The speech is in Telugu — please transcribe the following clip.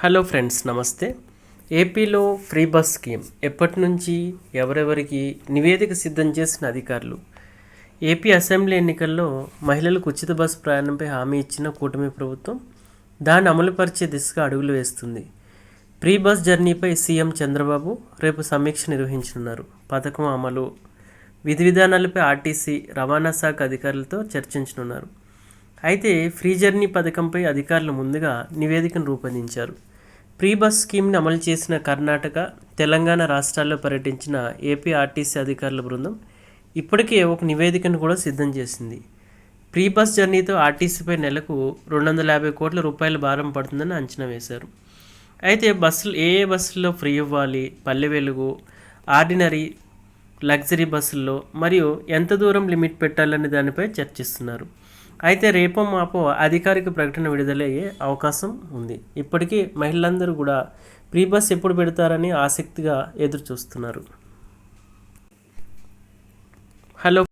హలో ఫ్రెండ్స్ నమస్తే. ఏపీలో ఫ్రీ బస్ స్కీమ్ ఎప్పటి నుంచి ఎవరెవరికి నివేదిక సిద్ధం చేసిన అధికారులు? ఏపీ అసెంబ్లీ ఎన్నికల్లో మహిళలకు ఉచిత బస్సు ప్రయాణంపై హామీ ఇచ్చిన కూటమి ప్రభుత్వం దాన్ని అమలుపరిచే దిశగా అడుగులు వేస్తుంది. ప్రీ బస్ జర్నీపై సీఎం చంద్రబాబు రేపు సమీక్ష నిర్వహించనున్నారు. పథకం అమలు విధి విధానాలపై ఆర్టీసీ రవాణా శాఖ అధికారులతో చర్చించనున్నారు. అయితే ఫ్రీ జర్నీ పథకంపై అధికారులు ముందుగా నివేదికను రూపొందించారు. ప్రీ బస్ స్కీమ్ని అమలు చేసిన కర్ణాటక తెలంగాణ రాష్ట్రాల్లో పర్యటించిన ఏపీ ఆర్టీసీ అధికారుల బృందం ఇప్పటికే ఒక నివేదికను కూడా సిద్ధం చేసింది. ప్రీ బస్ జర్నీతో ఆర్టీసీపై నెలకు రెండు వందల యాభై కోట్ల రూపాయల భారం పడుతుందని అంచనా వేశారు. అయితే బస్సులు ఏ ఏ బస్సుల్లో ఫ్రీ ఇవ్వాలి పల్లె వెలుగు ఆర్డినరీ లగ్జరీ బస్సుల్లో మరియు ఎంత దూరం లిమిట్ పెట్టాలనే దానిపై చర్చిస్తున్నారు. అయితే రేపో మాపో అధికారిక ప్రకటన విడుదలయ్యే అవకాశం ఉంది. ఇప్పటికీ మహిళలందరూ కూడా ప్రీ బస్ ఎప్పుడు పెడతారని ఆసక్తిగా ఎదురు చూస్తున్నారు హలో